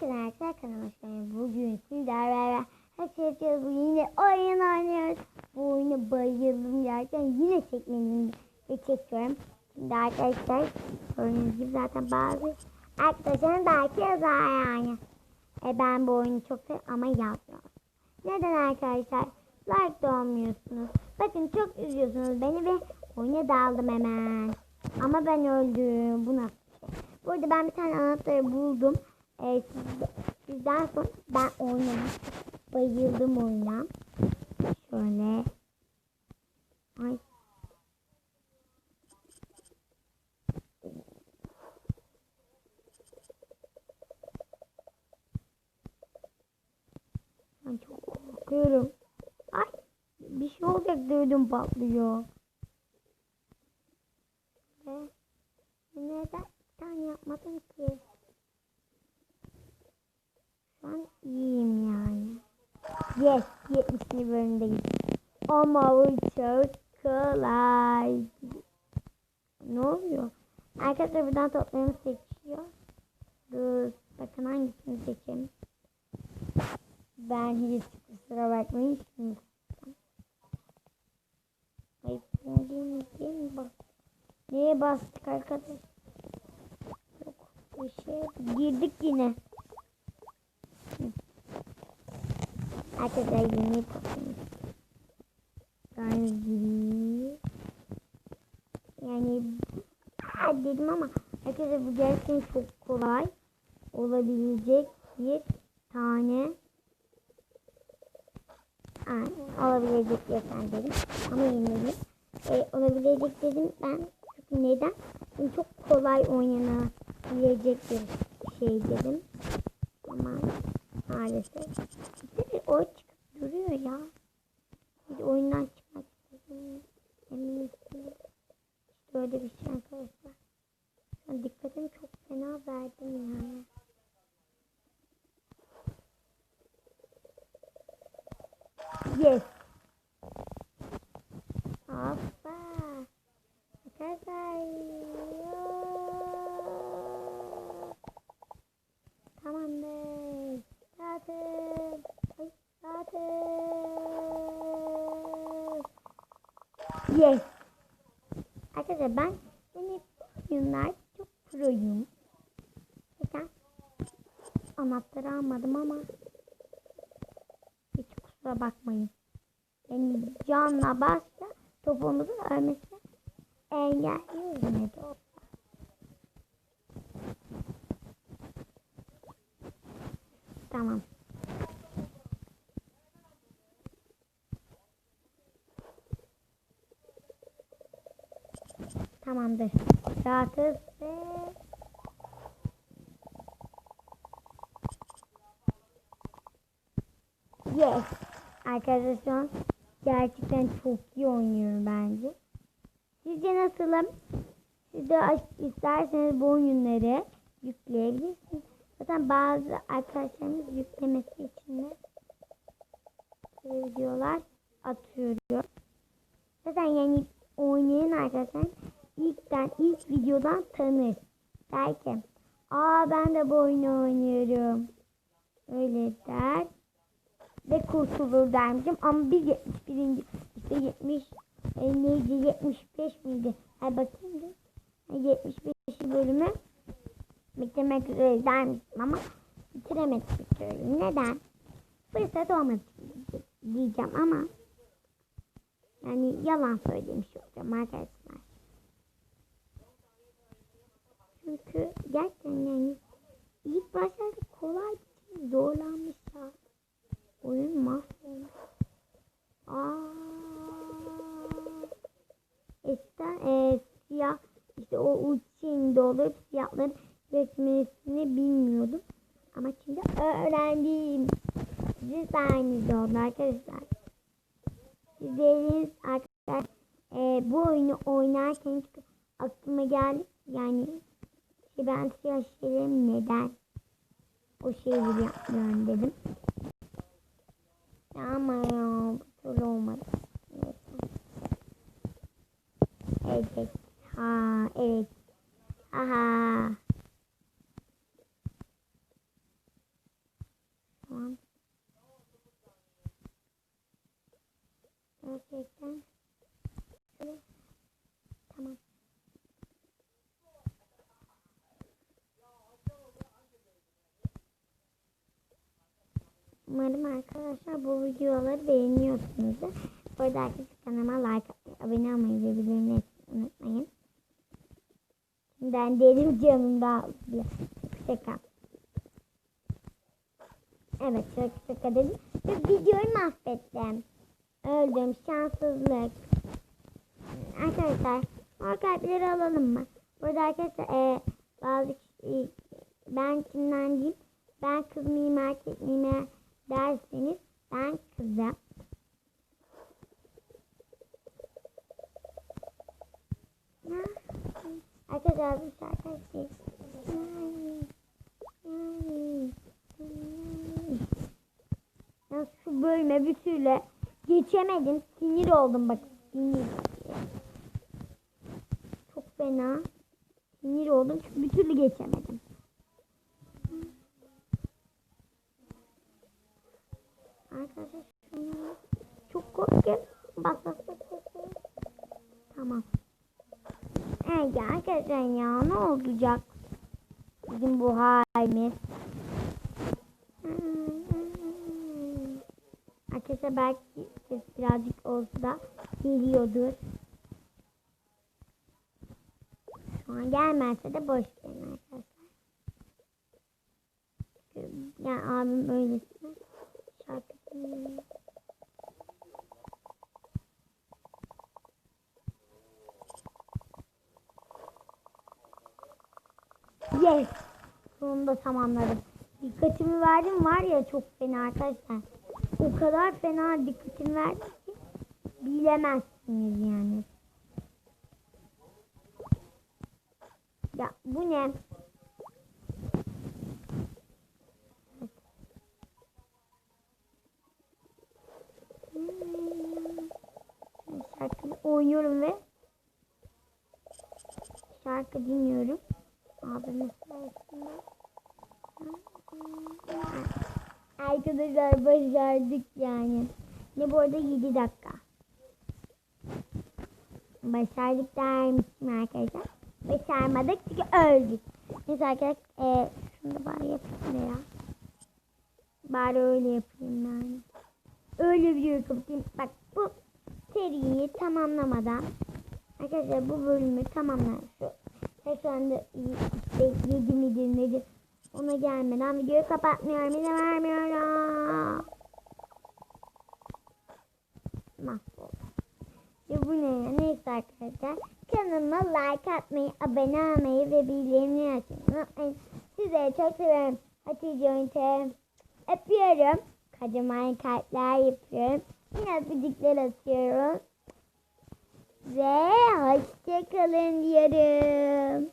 Herkese arkadaşlar hoş geldiniz. Bugün sizlerle beraber herkes bu yine oyun oynuyoruz. Bu oyunu bayıldım gerçekten yine çekmedim ve çekiyorum. Şimdi arkadaşlar gördüğünüz gibi zaten bazı arkadaşlarım belki yazar yani. E ben bu oyunu çok seviyorum ama yazmıyorum. Neden arkadaşlar? Like da olmuyorsunuz. Bakın çok üzüyorsunuz beni ve oyuna daldım hemen. Ama ben öldüm. Bu nasıl bir şey? Burada ben bir tane anahtarı buldum. Siz, sizden sonra ben oynamak bayıldım oyuna. Şöyle. Ay. Ben çok korkuyorum. Ay. Bir şey olacak ödüm patlıyor. Ve neden bir tane ki? Şu an iyiyim yani. Yes, 70. bölümdeyiz. Ama bu çok kolay. Ne oluyor? Arkadaşlar buradan toplarımı seçiyor. Dur, bakın hangisini seçeyim. Ben hiç kusura bakmayın. Şimdi Ay, değil bak. Neye bastık arkadaş? Yok, bir şey girdik yine. Arkadaşlar yeni yapalım. Yani gibi. Yani ha dedim ama arkadaşlar bu gerçekten çok kolay olabilecek bir tane yani olabilecek bir dedim ama yemedim. E, olabilecek dedim ben çünkü neden? Çünkü çok kolay oynanabilecek bir şey dedim. Ama maalesef. Bir de o çıkıp duruyor ya. Bir oyundan çıkmak istedim. Emin. İşte öyle bir şey arkadaşlar. An dikkatimi çok fena verdim yani. Yes. Hoppa. Arkadaşlar. Tamamdır. Zaten. Ay, zaten. Yes. Arkadaşlar ben yine oyunlar çok proyum. Neden? Anahtarı almadım ama hiç kusura bakmayın. Yani canla basla topumuzu ölmesi engelliyoruz ne de olsa. Tamam. Tamamdır. Rahatız ve Yes. Arkadaşlar şu an gerçekten çok iyi oynuyorum bence. Sizce nasılım? Siz de isterseniz bu oyunları yükleyebilirsiniz. Zaten bazı arkadaşlarımız yüklemesi için de videolar atıyor. Zaten yani oynayan arkadaşlar ilkten ilk videodan tanır. Der ki aa ben de bu oyunu oynuyorum. Öyle der ve kurtulur dermişim. Ama bir 71. işte 70 e, neydi 75 miydi? Hay bakayım da. 75. bölümü bitirmek üzere dermişim ama bitiremedim bir. Neden? Fırsat olmadı diyeceğim ama yani yalan söylemiş olacağım arkadaşlar. Çünkü gerçekten yani ilk başlarda kolay zorlanmışlar. Oyun mahvolmuş. Aa. Eskiden e, siyah işte o uçin doldurup siyahların resmini bilmiyordum. Ama şimdi öğrendim. Siz de aynı oldu arkadaşlar. Sizleriniz arkadaşlar e, bu oyunu oynarken aklıma geldi. Yani işte ben siyah şeylerim neden o şeyleri yapmıyorum dedim. Ama ya bu türlü olmadı. Neyse. Evet. Ha evet. Aha. Umarım arkadaşlar bu videoları beğeniyorsunuzdur. Bu arada arkadaşlar kanalıma like atmayı, abone olmayı ve bildirimleri unutmayın. Ben derim canımda bile. Şaka. Evet şaka şaka dedim. Ve videoyu mahvettim. Öldüm. Şanssızlık. Arkadaşlar o kalpleri alalım mı? Burada arkadaşlar e, bazı kişi, ben kimden diyeyim? Ben kız mıyım erkek miyim derseniz ben kızım. Arkadaşlar bu şarkı. Ya şu bölüme bir türlü geçemedim. Sinir oldum bak. Sinir. Çok fena. Sinir oldum çünkü bir türlü geçemedim. Arkadaşlar şunu çok korkuyorum. Bak bak. bak. Tamam. Evet arkadaşlar ya ne olacak? Bizim bu halimiz. Arkadaşlar belki ses birazcık olsa da geliyordur. Şu an gelmezse de boş verin arkadaşlar. Yani abim öylesine Yes. Sonunda tamamladım. Dikkatimi verdim var ya çok fena arkadaşlar. O kadar fena dikkatimi verdim ki bilemezsiniz yani. Ya bu ne? Oynuyorum ve şarkı dinliyorum. Sayesinde. Arkadaşlar başardık yani. Ne bu arada 7 dakika. Başardık dermişim arkadaşlar. Başarmadık çünkü öldük. Neyse arkadaşlar e, şunu da bari yapayım ya. Bari öyle yapayım yani. Öyle videoyu kapatayım. Bak seriyi tamamlamadan arkadaşlar bu bölümü tamamlar. Şu, şu anda işte 7 midir nedir ona gelmeden videoyu kapatmıyorum. İzin vermiyorum. Mahvoldum. Ya bu ne ya? Neyse arkadaşlar. Kanalıma like atmayı, abone olmayı ve bildirimleri açmayı unutmayın. Sizleri çok seviyorum. Hatice Oyuncu. Öpüyorum. Kocaman kalpler yapıyorum. Yine öpücükler atıyorum. Ve hoşçakalın diyorum.